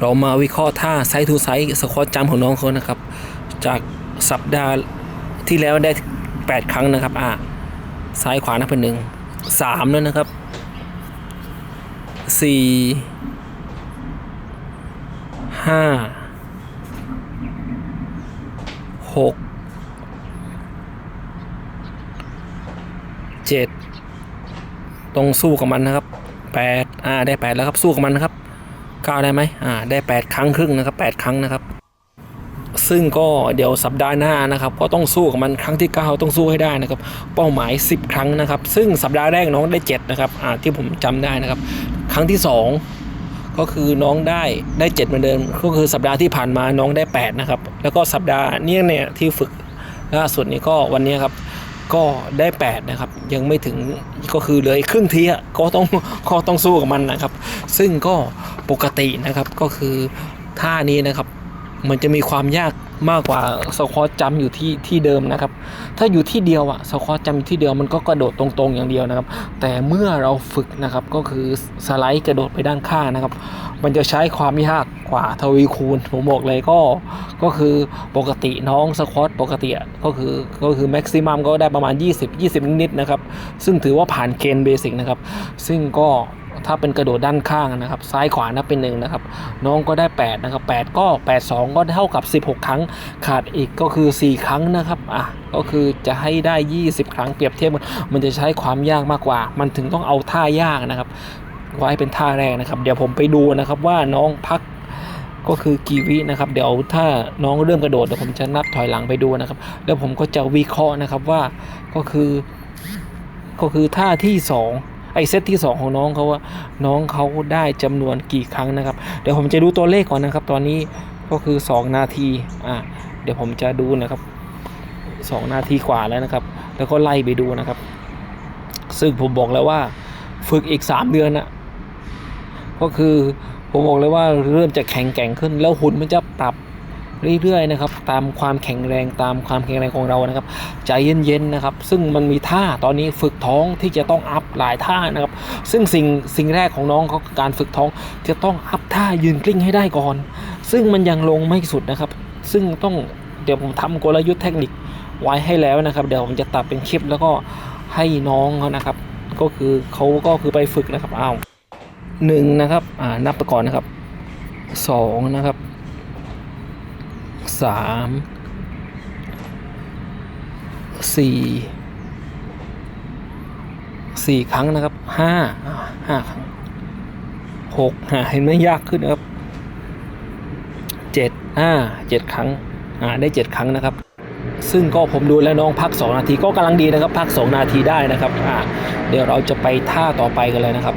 เรามาวิเคราะห์ท่าไซส์ทูไซส์สควอตจัมของน้องเขานะครับ จากสัปดาห์ที่แล้วได้ 8 ครั้งนะครับ อ่าซ้ายขวานับเป็นหนึ่งสามแล้วนะครับสี่ห้าหกเจ็ดต้องสู้กับมันนะครับแปดอ่าได้แปดแล้วครับสู้กับมันนะครับ ก้าวได้ไหมอ่าได้ 8 ครั้งครึ่งนะครับ 8 ครั้งนะครับ ซึ่งก็เดี๋ยวสัปดาห์หน้านะครับ ก็ต้องสู้กับมันครั้งที่ 9 ต้องสู้ให้ได้นะครับ เป้าหมาย 10 ครั้งนะครับ ซึ่งสัปดาห์แรกน้องได้ 7 นะครับอ่าที่ผมจำได้นะครับ ครั้งที่ 2ก็คือน้องได้ได้7เหมือนเดิม ก็คือสัปดาห์ที่ผ่านมาน้องได้ 8 นะครับ แล้วก็สัปดาห์เนี้ยเนี่ยที่ฝึกล่าสุดนี้ก็วันนี้ครับก็ได้ 8 นะครับ ยังไม่ถึงก็คือเหลยครึ่งทีอะก็ต้องก็ต้องสู้กับมันนะครับ ซึ่งก็ ปกตินะครับก็คือท่านี้นะครับมันจะมีความยากมากกว่าสควอตจัมอยู่ที่ที่เดิมนะครับ ถ้าอยู่ที่เดียวอะสควอตจัมอยู่ที่เดียวมันก็กระโดดตรงๆอย่างเดียวนะครับ แต่เมื่อเราฝึกนะครับก็คือสไลด์กระโดดไปด้านข้างนะครับ มันจะใช้ความยากกว่าทวีคูณผมบอกเลยก็ก็คือปกติน้องสควอตปกติอะก็คือก็คือแม็กซิมัมก็ได้ประมาณ 20 20 นิดๆนะครับ ซึ่งถือว่าผ่านเกณฑ์เบสิกนะครับ ซึ่งก็ ถ้าเป็นกระโดดด้านข้างนะครับ ซ้ายขวานับเป็นหนึ่งนะครับ น้องก็ได้ 8 นะครับ 8 ก็ 8 2 ก็เท่ากับ 16 ครั้ง ขาดอีกก็คือ 4 ครั้งนะครับ อะ ก็คือจะให้ได้ 20 ครั้งเปรียบเทียบกันมันจะใช้ความยากมากกว่า มันถึงต้องเอาท่ายากนะครับ ไว้เป็นท่าแรกนะครับ เดี๋ยวผมไปดูนะครับว่าน้องพักก็คือกีวินะครับ เดี๋ยวถ้าน้องเริ่มกระโดดเดี๋ยวผมจะนับถอยหลังไปดูนะครับ แล้วผมก็จะวิเคราะห์นะครับว่าก็คือ ก็คือท่าที่สอง ไอเซตที่ 2 ของน้องเขาว่าน้องเขาได้จำนวนกี่ครั้งนะครับ เดี๋ยวผมจะดูตัวเลขก่อนนะครับ ตอนนี้ก็คือ 2 นาทีอ่าเดี๋ยวผมจะดูนะครับ 2 นาทีกว่าแล้วนะครับ แล้วก็ไล่ไปดูนะครับ ซึ่งผมบอกแล้วว่าฝึกอีก 3 เดือนอะก็คือผมบอกเลยว่าเริ่มจะแข็งแกร่งขึ้น แล้วหุ่นมันจะปรับ เรื่อยๆนะครับตามความแข็งแรงตามความแข็งแรงของเรานะครับใจเย็นๆนะครับ ซึ่งมันมีท่าตอนนี้ฝึกท้องที่จะต้องอัพหลายท่านะครับ ซึ่งสิ่งสิ่งแรกของน้องเขาการฝึกท้องจะต้องอัพท่ายืนกลิ้งให้ได้ก่อน ซึ่งมันยังลงไม่สุดนะครับ ซึ่งต้องเดี๋ยวผมทำกลยุทธ์เทคนิคไว้ให้แล้วนะครับ เดี๋ยวผมจะตัดเป็นคลิปแล้วก็ให้น้องเขานะครับ ก็คือเขาก็คือไปฝึกนะครับอ้าวหนึ่งนะครับอ่านับไปก่อนนะครับสองนะครับ สามสี่สี่ครั้งนะครับห้าห้าครั้งหกอ่าเห็นไหมยากขึ้นนะครับเจ็ดอ่าเจ็ดครั้งอ่าได้เจ็ดครั้งนะครับ ซึ่งก็ผมดูแล้วน้องพัก2นาทีก็กำลังดีนะครับ พัก2นาทีได้นะครับอ่าเดี๋ยวเราจะไปท่าต่อไปกันเลยนะครับ